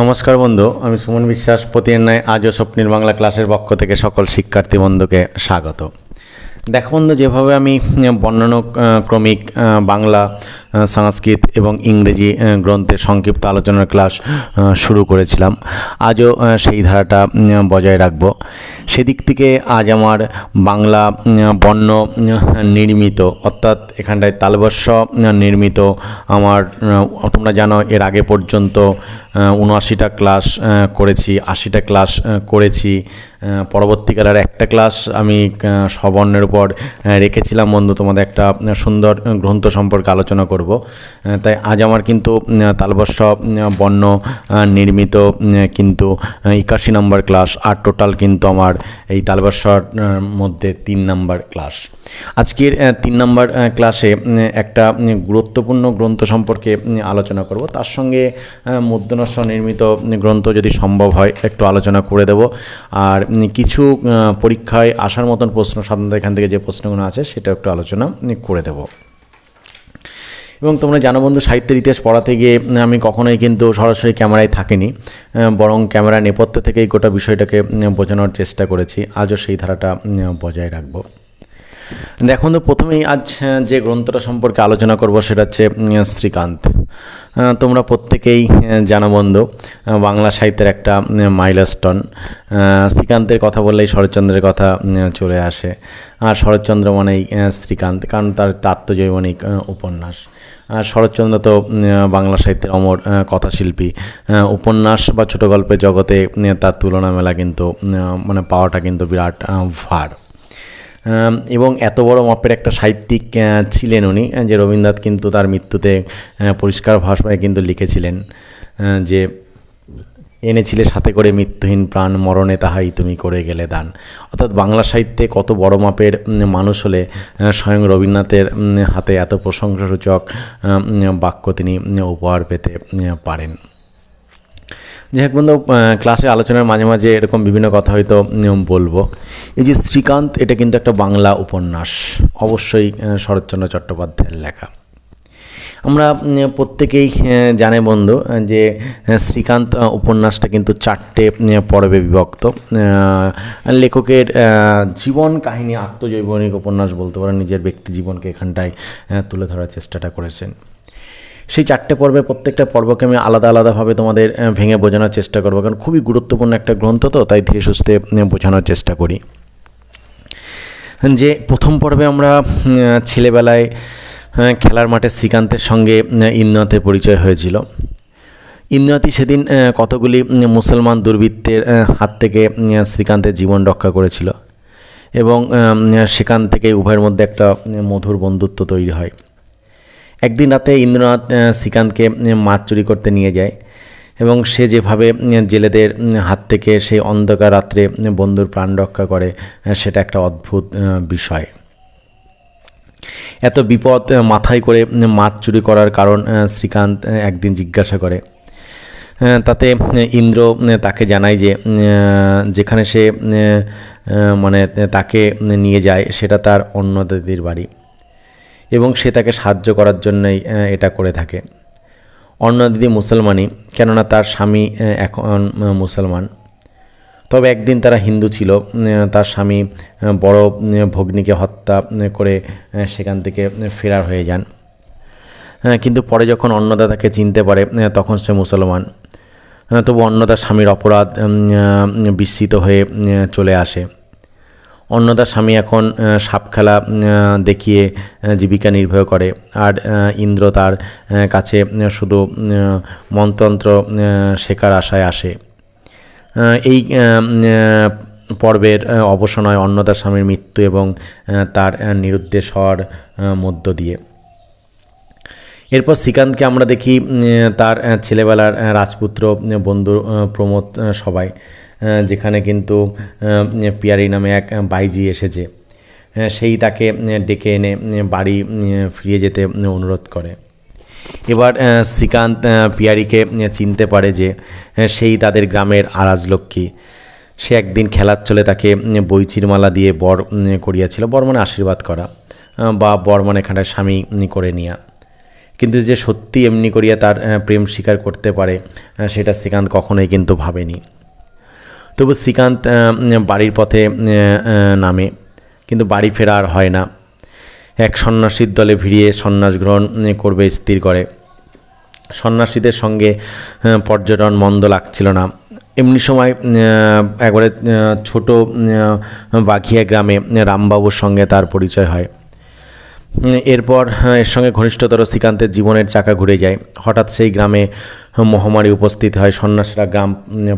নমস্কার বন্ধু, আমি সুমন বিশ্বাস। প্রতিদিন ন্যায় আজও স্বপ্নের বাংলা ক্লাসের পক্ষ থেকে সকল শিক্ষার্থী বন্ধুকে স্বাগত। দেখো বন্ধু, যেভাবে আমি বর্ণনা ক্রমিক বাংলা সংস্কৃত এবং ইংরেজি গ্রন্থের সংক্ষিপ্ত আলোচনার ক্লাস শুরু করেছিলাম। আজও সেই ধারাটা বজায় রাখব। সেদিক থেকে আজ আমার বাংলা বর্ণ নির্মিত, অর্থাৎ এখানটায় তালবর্ষ নির্মিত আমার তোমরা জানো, এর আগে পর্যন্ত উনআশিটা ক্লাস করেছি, আশিটা ক্লাস করেছি। পরবর্তীকালে আর একটা ক্লাস আমি সবর্ণের উপর রেখেছিলাম। বন্ধু, তোমাদের একটা সুন্দর গ্রন্থ সম্পর্কে আলোচনা করব। আহ, তাই আজ আমার কিন্তু তালবর্ষ বর্ণ নির্মিত কিন্তু একাশি নম্বর ক্লাস আর টোটাল কিন্তু আমার এই তালবর্ষর মধ্যে তিন নম্বর ক্লাস। আজকের তিন নম্বর ক্লাসে একটা গুরুত্বপূর্ণ গ্রন্থ সম্পর্কে আলোচনা করব। তার সঙ্গে মুদ্রণস্ব নির্মিত গ্রন্থ যদি সম্ভব হয় একটু আলোচনা করে দেব। আর কিছু পরীক্ষায় আসার মতন প্রশ্ন সাধারণত এখান থেকে যে প্রশ্নগুলো আছে সেটা একটু আলোচনা করে দেব। এবং তোমরা জানো বন্ধু, সাহিত্যের ইতিহাস পড়াতে গিয়ে আমি কখনোই কিন্তু সরাসরি ক্যামেরায় থাকিনি বরং ক্যামেরা নেপথ্য থেকেই গোটা বিষয়টাকে বোঝানোর চেষ্টা করেছি। আজও সেই ধারাটা বজায় রাখব। দেখুন তো প্রথমেই আজ যে গ্রন্থটা সম্পর্কে আলোচনা করব সেটা হচ্ছে শ্রীকান্ত। তোমরা প্রত্যেকেই জানো বন্ধু বাংলা সাহিত্যের একটা মাইলস্টোন। শ্রীকান্তের কথা বললেই শরৎচন্দ্রের কথা চলে আসে। আর শরৎচন্দ্র মানেই শ্রীকান্ত, কারণ তার আত্মজৈবনিক উপন্যাস। শরৎচন্দ্র তো বাংলা সাহিত্যের অমর কথাশিল্পী। উপন্যাস বা ছোট গল্পের জগতে তার তুলনা মেলা কিন্তু মানে পাওয়াটা কিন্তু বিরাট ভার। এবং এত বড় মাপের একটা সাহিত্যিক ছিলেন উনি যে রবীন্দ্রনাথ কিন্তু তার মৃত্যুতে পরিষ্কার ভাষায় কিন্তু লিখেছিলেন যে এনেছিলে সাথে করে মৃত্যুহীন প্রাণ, মরণে তাহাই তুমি করে গেলে দান। অর্থাৎ বাংলা সাহিত্যে কত বড় মাপের মানুষ হলে স্বয়ং রবীন্দ্রনাথের হাতে এত প্রশংসাসূচক বাক্য তিনি উপহার পেতে পারেন। যাই হোক বন্ধু ক্লাসে আলোচনার মাঝে মাঝে এরকম বিভিন্ন কথা হয়তো বলব। এই যে শ্রীকান্ত, এটা কিন্তু একটা বাংলা উপন্যাস। অবশ্যই শরৎচন্দ্র চট্টোপাধ্যায়ের লেখা। আমরা প্রত্যেকেই জানে বন্ধু যে শ্রীকান্ত উপন্যাসটা কিন্তু চারটে পর্বে বিভক্ত। লেখকের জীবন কাহিনী, আত্মজৈবনিক উপন্যাস বলতে পারেন, নিজের ব্যক্তি জীবনকে এখানটায় তুলে ধরার চেষ্টাটা করেছেন। সেই চারটে পর্বে প্রত্যেকটা পর্বকে আমি আলাদা আলাদাভাবে তোমাদের ভেঙে বোঝানোর চেষ্টা করব, কারণ খুবই গুরুত্বপূর্ণ একটা গ্রন্থ তো, তাই ধীরে সুস্থে বোঝানোর চেষ্টা করি। যে, প্রথম পর্বে আমরা ছেলেবেলায় খেলার মাঠে শ্রীকান্তের সঙ্গে ইন্দ্রনাথের পরিচয় হয়েছিল। ইন্দ্রনাথই সেদিন কতগুলি মুসলমান দুর্বৃত্তের হাত থেকে শ্রীকান্তের জীবন রক্ষা করেছিল। এবং সেখান থেকে উভয়ের মধ্যে একটা মধুর বন্ধুত্ব তৈরি হয়। একদিন রাতে ইন্দ্রনাথ শ্রীকান্তকে মাছ চুরি করতে নিয়ে যায় এবং সে যেভাবে জেলেদের হাত থেকে সেই অন্ধকার রাত্রে বন্ধুর প্রাণ রক্ষা করে সেটা একটা অদ্ভুত বিষয়। এত বিপদ মাথায় করে মাছ চুরি করার কারণ শ্রীকান্ত একদিন জিজ্ঞাসা করে। তাতে ইন্দ্র তাকে জানায় যে যেখানে সে মানে তাকে নিয়ে যায়, সেটা তার অন্য দিদির বাড়ি। এবং সে তাকে সাহায্য করার জন্যই এটা করে থাকে। অন্য দিদি মুসলমানই, কেননা তার স্বামী এখন মুসলমান। তবে একদিন তারা হিন্দু ছিল তার স্বামী বড় ভগ্নীকে হত্যা করে সেখান থেকে ফেরার হয়ে যান। কিন্তু পরে যখন অন্নদা তাকে চিনতে পারে তখন সে মুসলমান। তবু অন্নদার স্বামীর অপরাধ বিস্মিত হয়ে চলে আসে। অন্নদার স্বামী এখন সাপ খেলা দেখিয়ে জীবিকা নির্বাহ করে। আর ইন্দ্র তার কাছে শুধু উম, মন্ত্রতন্ত্র শেখার আশায় আসে। এই পর্বের অবসান হয় অন্নদার স্বামীর মৃত্যু এবং তার নিরুদ্দেশ হওয়ার মধ্য দিয়ে। এরপর শ্রীকান্তকে আমরা দেখি তার ছেলেবেলার রাজপুত্র বন্ধু প্রমোদ সবাই যেখানে কিন্তু পিয়ারি নামে এক বাইজি এসেছে। সেই তাকে ডেকে এনে বাড়ি ফিরিয়ে যেতে অনুরোধ করে। এবার শ্রীকান্ত পিয়ারিকে চিনতে পারে যে সেই তাদের গ্রামের আরাজলক্ষ্মী। সে একদিন খেলার চলে তাকে বইচির মালা দিয়ে বর করিয়াছিল বর মানে আশীর্বাদ করা বা বর মানে এখানটায় স্বামী করে নেওয়া কিন্তু যে সত্যি এমনি করিয়া তার প্রেম স্বীকার করতে পারে সেটা শ্রীকান্ত কখনোই কিন্তু ভাবেনি। তবু শ্রীকান্ত বাড়ির পথে নামে। কিন্তু বাড়ি ফেরা আর হয় না। এক সন্ন্যাসীর দলে ভিড়িয়ে সন্ন্যাস গ্রহণ করবে, স্থির করে। সন্ন্যাসীদের সঙ্গে পর্যটন মন্দ লাগছিল না। এমনি সময় একবারে ছোট বাঘিয়া গ্রামে রামবাবুর সঙ্গে তার পরিচয় হয়। এরপর এর সঙ্গে ঘনিষ্ঠতর শ্রীকান্তের জীবনের চাকা ঘুরে যায়। হঠাৎ সেই গ্রামে মহামারী উপস্থিত হয়। সন্ন্যাসীরা গ্রাম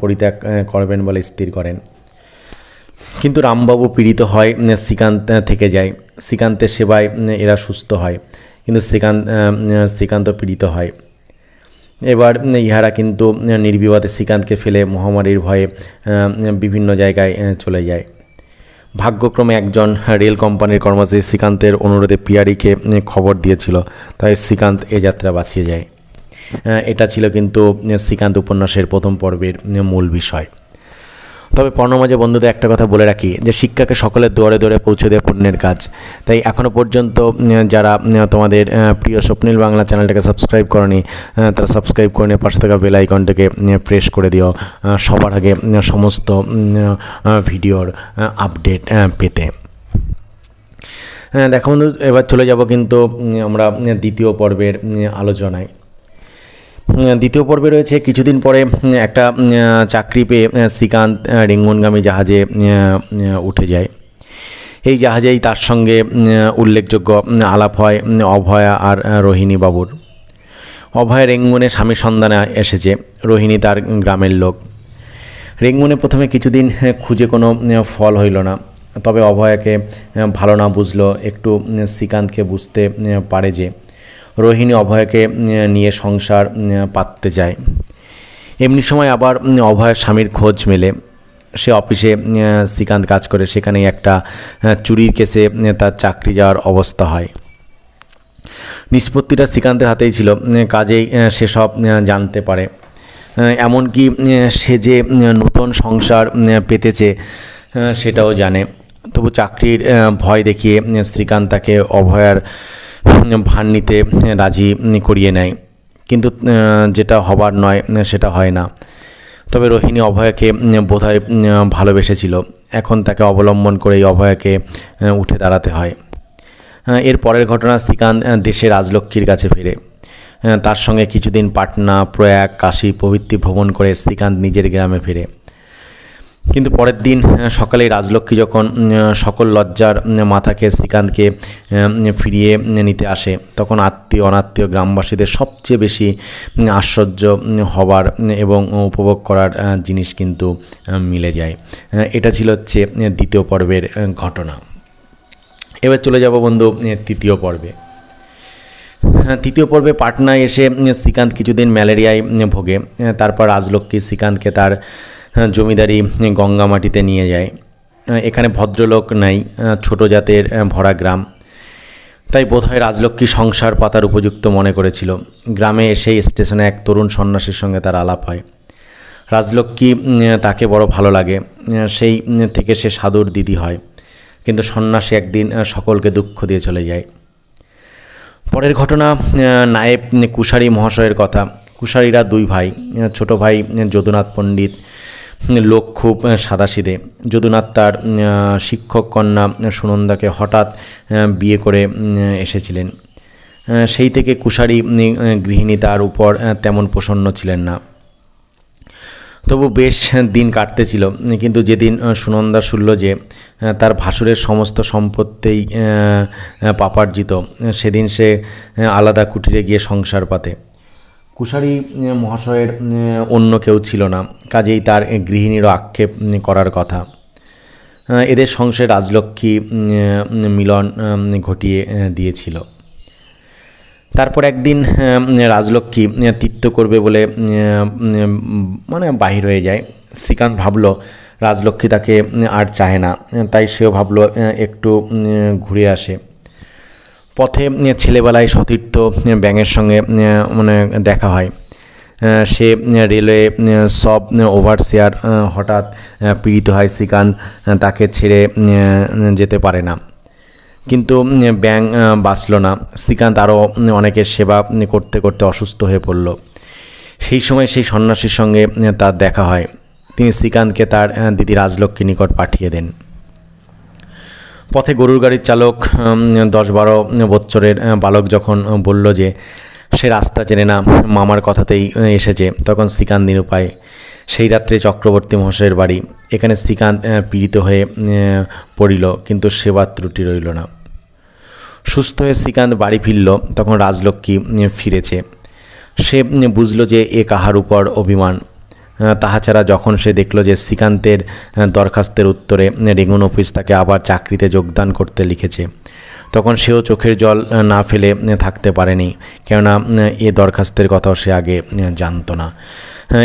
পরিত্যাগ করবেন বলে স্থির করেন। কিন্তু রামবাবু পীড়িত হয় শ্রীকান্ত থেকে যায়। শ্রীকান্তের সেবায় এরা সুস্থ হয়, কিন্তু শ্রীকান্ত শ্রীকান্ত পীড়িত হয়। এবার ইহারা কিন্তু নির্বিবাদে শ্রীকান্তকে ফেলে মহামারীর ভয়ে বিভিন্ন জায়গায় চলে যায়। ভাগ্যক্রমে একজন রেল কোম্পানির কর্মচারী শ্রীকান্তের অনুরোধে পিয়ারিকে খবর দিয়েছিল। তাই শ্রীকান্ত এ যাত্রা বাঁচিয়ে যায়। এটা ছিল কিন্তু শ্রীকান্ত উপন্যাসের প্রথম পর্বের মূল বিষয়। তবে পর্ণমাঝে বন্ধুদের একটা কথা বলে রাখি, যে শিক্ষাকে সকলের দোয়ারে দৌড়ে পৌঁছে দেয় পুণ্যের কাজ। তাই এখনও পর্যন্ত যারা তোমাদের প্রিয় স্বপ্নীল বাংলা চ্যানেলটাকে সাবস্ক্রাইব করনি তারা সাবস্ক্রাইব করে নিয়ে পাশে থাকা বেল আইকনটাকে প্রেস করে দিও সবার আগে সমস্ত ভিডিওর আপডেট পেতে। দেখো বন্ধু, এবার চলে যাব কিন্তু আমরা দ্বিতীয় পর্বের আলোচনায়। দ্বিতীয় পর্বে রয়েছে। কিছুদিন পরে একটা চাকরি পেয়ে শ্রীকান্ত রেঙ্গনগামী জাহাজে উঠে যায়। এই জাহাজেই তার সঙ্গে উল্লেখযোগ্য আলাপ হয় অভয়া আর রোহিণী বাবুর। অভয় রেঙ্গুনে স্বামীর সন্ধানে এসেছে। রোহিণী তার গ্রামের লোক। রেঙ্গুনে প্রথমে কিছুদিন খুঁজে কোনো ফল হইল না। তবে অভয়াকে ভালো না বুঝলো, একটু শ্রীকান্তকে বুঝতে পারে যে রোহিণী অভয়কে নিয়ে সংসার পাততে যায়। এমনি সময় আবার অভয়ের স্বামীর খোঁজ মেলে। সে অফিসে শ্রীকান্ত কাজ করে। সেখানেই একটা চুরির কেসে তার চাকরি যাওয়ার অবস্থা হয়। নিষ্পত্তিটা শ্রীকান্তের হাতেই ছিল। কাজেই সেসব আহ, জানতে পারে। এমনকি সে যে নতুন সংসার পেতেছে সেটাও জানে। তবু চাকরির ভয় দেখিয়ে শ্রীকান্ত তাকে অভয়ার ভার নিতে রাজি করিয়ে নেয়। কিন্তু যেটা হবার নয়, সেটা হয় না। তবে রোহিণী অভয়াকে বোধহয় ভালোবেসেছিল। এখন তাকে অবলম্বন করে এই অভয়াকে উঠে দাঁড়াতে হয়। এর পরের ঘটনা শ্রীকান্ত দেশে রাজলক্ষ্মীর কাছে ফেরে। তার সঙ্গে কিছুদিন পাটনা, প্রয়াগ, কাশী প্রভৃতি ভ্রমণ করে শ্রীকান্ত নিজের গ্রামে ফিরে। কিন্তু পরের দিন সকালে রাজলক্ষ্মী যখন সকল লজ্জার মাথাকে শ্রীকান্তকে ফিরিয়ে নিতে আসে, তখন আত্মীয়, অনাত্মীয় গ্রামবাসীদের সবচেয়ে বেশি আশ্চর্য হবার এবং উপভোগ করার জিনিস কিন্তু মিলে যায়। এটা ছিল হচ্ছে দ্বিতীয় পর্বের ঘটনা। এবার চলে যাব বন্ধু তৃতীয় পর্বে। তৃতীয় পর্বে পাটনায় এসে শ্রীকান্ত কিছুদিন ম্যালেরিয়ায় ভোগে। তারপর রাজলক্ষ্মী শ্রীকান্তকে তার জমিদারি উম, গঙ্গামাটিতে নিয়ে যায়। এখানে ভদ্রলোক নাই ছোট জাতের ভরা গ্রাম। তাই বোধহয় রাজলক্ষ্মী সংসার পাতার উপযুক্ত মনে করেছিল। গ্রামে এসেই স্টেশনে এক তরুণ সন্ন্যাসীর সঙ্গে তার আলাপ হয়। রাজলক্ষ্মী তাকে বড় ভালো লাগে। সেই থেকে সে সাধুর দিদি হয়। কিন্তু সন্ন্যাসী একদিন সকলকে দুঃখ দিয়ে চলে যায়। পরের ঘটনা নায়েব কুশারী মহাশয়ের কথা। কুশারীরা দুই ভাই ছোট ভাই যদুনাথ পণ্ডিত লোক খুব আহ, সাদাসিধে। যদুনাথ তার শিক্ষক কন্যা সুনন্দাকে হঠাৎ বিয়ে করে এসেছিলেন। সেই থেকে কুশারী গৃহিণী তার উপর তেমন প্রসন্ন ছিলেন না। তবু বেশ দিন কাটতেছিল। কিন্তু যেদিন সুনন্দা শুনল যে তার ভাসুরের সমস্ত সম্পত্তিই পাপার্জিত সেদিন সে আলাদা কুটিরে গিয়ে সংসার পাতে। কুশারী মহাশয়ের অন্য কেউ ছিল না। কাজেই তার গৃহিণীরও আক্ষেপ করার কথা। এদের সংসারে রাজলক্ষ্মী মিলন ঘটিয়ে দিয়েছিল। তারপর একদিন রাজলক্ষ্মী তীর্থ করবে বলে মানে বাহির হয়ে যায়। শ্রীকান্ত ভাবল, রাজলক্ষ্মী তাকে আর চায় না। তাই সেও ভাবলো একটু ঘুরে আসে। পথে ছেলেবেলায় সতীর্থ ব্যাঙের সঙ্গে মানে দেখা হয়। সে রেলওয়ে সব ওভারসিয়ার হঠাৎ পীড়িত হয় শ্রীকান্ত আহ, তাকে ছেড়ে যেতে পারে না। কিন্তু ব্যাং বাঁচল না। শ্রীকান্ত আরও অনেকের সেবা করতে করতে অসুস্থ হয়ে পড়ল। সেই সময় সেই সন্ন্যাসীর সঙ্গে তার দেখা হয়। তিনি শ্রীকান্তকে তার দিদি রাজলক্ষ্মী নিকট পাঠিয়ে দেন। পথে গরুর গাড়ির চালক দশ বারো বৎসরের বালক যখন বলল যে সে রাস্তা চেনে না, মামার কথাতেই এসেছে, তখন শ্রীকান্ত নিরুপায়, সেই রাত্রে চক্রবর্তী মহাশয়ের বাড়ি, এখানে শ্রীকান্ত পীড়িত হয়ে পড়িল, কিন্তু সেবার ত্রুটি রইল না। সুস্থ হয়ে শ্রীকান্ত বাড়ি ফিরল, তখন রাজলক্ষ্মী ফিরেছে। সে বুঝল যে এ কাহার উপর অভিমান তাহা ছাড়া যখন সে দেখল যে শ্রীকান্তের দরখাস্তের উত্তরে রেঙ্গুন অফিস তাকে আবার চাকরিতে যোগদান করতে লিখেছে, তখন সেও চোখের জল না ফেলে থাকতে পারেনি, কেননা এ দরখাস্তের কথাও সে আগে জানত না।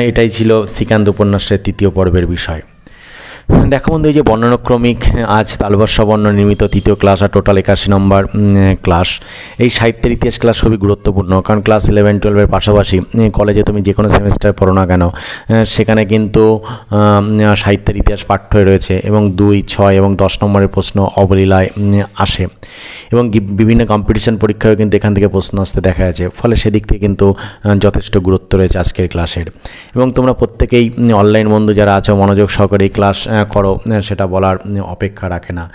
এটাই ছিল শ্রীকান্ত উপন্যাসের তৃতীয় পর্বের বিষয়। দেখো বন্ধু, এই যে বর্ণানুক্রমিক, আজ তালবর্ষ বর্ণ নির্মিত তৃতীয় ক্লাস আর টোটাল একাশি নম্বর ক্লাস। এই সাহিত্যের ইতিহাস ক্লাস খুবই গুরুত্বপূর্ণ, কারণ ক্লাস ইলেভেন টুয়েলভের পাশাপাশি কলেজে তুমি যে কোনো সেমিস্টার পড়ো না কেন সেখানে কিন্তু সাহিত্যের ইতিহাস পাঠ্য রয়েছে এবং দুই, ছয় এবং দশ নম্বরের প্রশ্ন অবলীলায় আসে। এবং বিভিন্ন কম্পিটিশন পরীক্ষায়ও কিন্তু এখান থেকে প্রশ্ন আসতে দেখা যাচ্ছে, ফলে সেদিক থেকে কিন্তু যথেষ্ট গুরুত্ব রয়েছে আজকের ক্লাসের। এবং তোমরা প্রত্যেকেই অনলাইন বন্ধু যারা আছো, মনোযোগ সহকারে এই ক্লাস করো সেটা বলার অপেক্ষা রাখে না।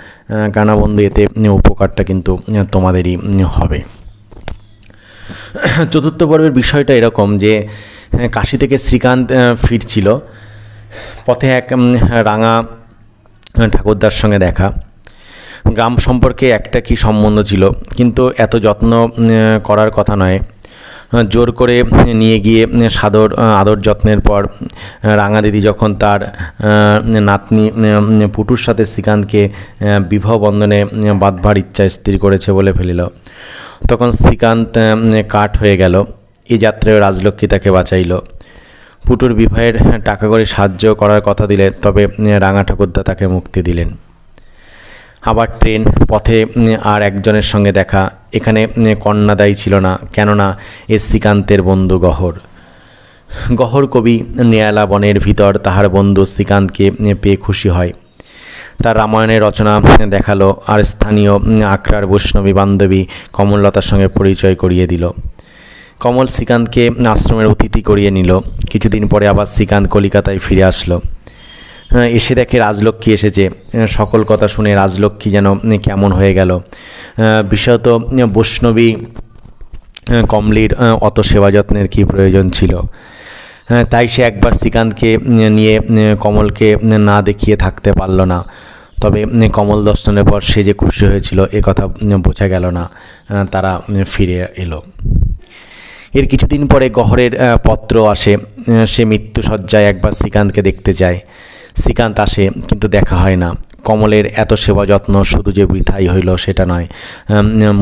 কেননা বন্ধু, এতে উপকারটা কিন্তু তোমাদেরই হবে। চতুর্থ পর্বের বিষয়টা এরকম যে কাশি থেকে শ্রীকান্ত ফিরছিল। পথে এক রাঙা ঠাকুরদার সঙ্গে দেখা। গ্রাম সম্পর্কে একটা কি সম্বন্ধ ছিল, কিন্তু এত যত্ন করার কথা নয়। জোর করে নিয়ে গিয়ে সাদর আদর যত্নের পর রাঙা দিদি যখন তার নাতনি পুটুর সাথে শ্রীকান্তকে বিবাহ বন্ধনে বাঁধবার ইচ্ছা স্থির করেছে বলে ফেলিল। তখন শ্রীকান্ত কাঠ হয়ে গেল। এই যাত্রায় রাজলক্ষ্মী তাকে বাঁচাইল। পুটুর বিবাহের টাকা করে সাহায্য করার কথা দিলে, তবে রাঙা ঠাকুরদা তাকে মুক্তি দিলেন। আবার ট্রেন, পথে আর একজনের সঙ্গে দেখা এখানে কন্যাদায়ী ছিল না, কেননা এ শ্রীকান্তের বন্ধু গহর। গহর কবি নেয়ালা বনের ভিতর তাহার বন্ধু শ্রীকান্তকে পেয়ে খুশি হয়। তার রামায়ণের রচনা দেখাল, আর স্থানীয় আখড়ার বৈষ্ণবী বান্ধবী কমললতার সঙ্গে পরিচয় করিয়ে দিল। কমল শ্রীকান্তকে আশ্রমের অতিথি করিয়ে নিল। কিছুদিন পরে আবার শ্রীকান্ত কলিকাতায় ফিরে আসলো। এসে দেখে রাজলক্ষ্মী এসেছে। সকল কথা শুনে রাজলক্ষ্মী যেন কেমন হয়ে গেল। বিশেষত বৈষ্ণবী কমলির অত সেবা যত্নের কী প্রয়োজন ছিল? তাই সে একবার শ্রীকান্তকে নিয়ে কমলকে না দেখিয়ে থাকতে পারল না। তবে কমল দর্শনের পর সে যে খুশি হয়েছিল, এ কথা বোঝা গেল না। তারা ফিরে এলো। এর কিছুদিন পরে গহরের পত্র আসে সে মৃত্যুসজ্জায় একবার শ্রীকান্তকে দেখতে যায়। শ্রীকান্ত আসে, কিন্তু দেখা হয় না। কমলের এত সেবা যত্ন শুধু যে বৃথাই হইল সেটা নয়।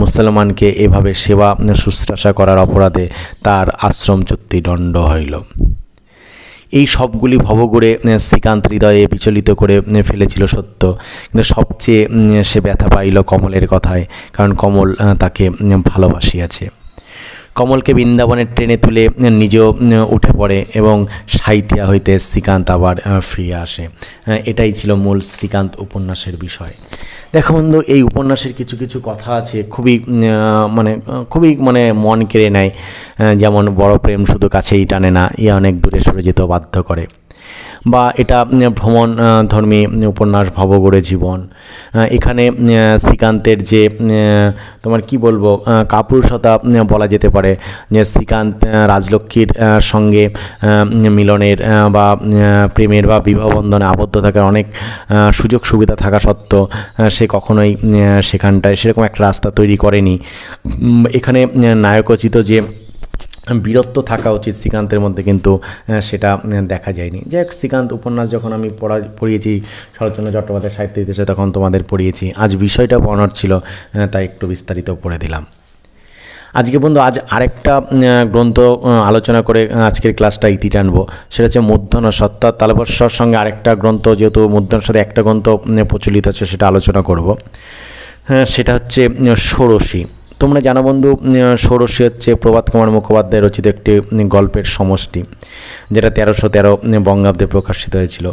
মুসলমানকে এভাবে সেবা, শুশ্রূষা করার অপরাধে তার আশ্রমচ্যুতি দণ্ড হইল। এই সবগুলি ভবগুড়ে শ্রীকান্ত হৃদয়ে বিচলিত করে ফেলেছিল সত্য। কিন্তু সবচেয়ে সে ব্যথা পাইল কমলের কথায়, কারণ কমল তাকে ভালোবাসিয়াছে। কমলকে বৃন্দাবনের ট্রেনে তুলে নিজেও উঠে পড়ে এবং সাহিত্যা হইতে শ্রীকান্ত আবার ফিরে আসে। এটাই ছিল মূল শ্রীকান্ত উপন্যাসের বিষয়। দেখো বন্ধু, এই উপন্যাসের কিছু কিছু কথা আছে খুবই মানে খুবই মানে মন কেড়ে নেয়। যেমন বড় প্রেম শুধু কাছেই টানে না ইয়ে অনেক দূরে সরে যেতেও বাধ্য করে। বা এটা ভ্রমণ ধর্মী উপন্যাস ভবগড়ে জীবন এখানে শ্রীকান্তের যে তোমার কি বলব কাপুরুষতা বলা যেতে পারে, যে শ্রীকান্ত রাজলক্ষ্মীর সঙ্গে মিলনের বা প্রেমের বা বিবাহ বন্ধনে আবদ্ধ থাকার অনেক সুযোগ সুবিধা থাকা সত্ত্বেও সে কখনোই সেখানটায় সেরকম একটা রাস্তা তৈরি করেনি। এখানে নায়কোচিত যে বীরত্ব থাকা উচিত শ্রীকান্তের মধ্যে কিন্তু সেটা দেখা যায়নি। হোক, শ্রীকান্ত উপন্যাস যখন আমি পড়া, পড়িয়েছি শরৎচন্দ্র চট্টোপাধ্যায় সাহিত্য ইতিহাসে, তখন তোমাদের পড়িয়েছি। আজ বিষয়টা বর্ণর ছিল তাই একটু বিস্তারিত পড়ে দিলাম। আজকে বন্ধু, আজ আরেকটা গ্রন্থ আলোচনা করে আজকের ক্লাসটা ইতি টানব। সেটা হচ্ছে মধ্যাহ্ন সত্তা। তালবর্ষর সঙ্গে আরেকটা গ্রন্থ, যেহেতু মধ্যাহ্নের সাথে একটা গ্রন্থ প্রচলিত আছে, সেটা আলোচনা করব। সেটা হচ্ছে ষোড়শী। তোমরা জানো বন্ধু ষোড়শী হচ্ছে প্রভাত কুমার মুখোপাধ্যায় রচিত একটি গল্পের সমষ্টি যেটা তেরোশো তেরো বঙ্গাব্দে প্রকাশিত হয়েছিল।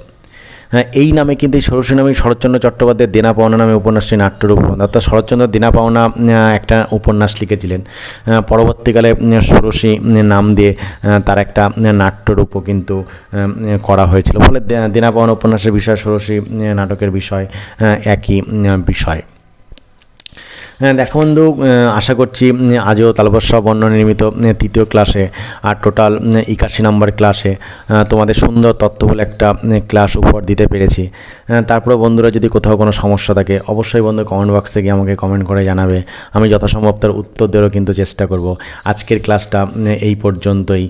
হ্যাঁ, এই নামে কিন্তু এই ষোড়শী নামে শরৎচন্দ্র চট্টোপাধ্যায়ের দেনা পাওনা নামে উপন্যাসটি নাট্যরূপ অর্থাৎ শরৎচন্দ্র দেনা পাওনা একটা উপন্যাস লিখেছিলেন। পরবর্তীকালে উম, ষোড়শী নাম দিয়ে তার একটা নাট্যরূপও কিন্তু করা হয়েছিল। ফলে দেনা পাওনা উপন্যাসের বিষয় ষোড়শী নাটকের বিষয় একই বিষয়। হ্যাঁ দেখো বন্ধু আশা করছি আজও তালবস্য বর্ণ নির্মিত তৃতীয় ক্লাসে আর টোটাল একাশি নম্বর ক্লাসে তোমাদের সুন্দর তত্ত্ববল একটা ক্লাস উপহার দিতে পেরেছি। হ্যাঁ, তারপরে বন্ধুরা যদি কোথাও কোনো সমস্যা থাকে অবশ্যই বন্ধু কমেন্ট বক্সে গিয়ে আমাকে কমেন্ট করে জানাবে। আমি যথাসম্ভব তার উত্তর দেওয়ারও কিন্তু চেষ্টা করব। আজকের ক্লাসটা এই পর্যন্তই।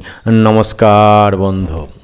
নমস্কার বন্ধু।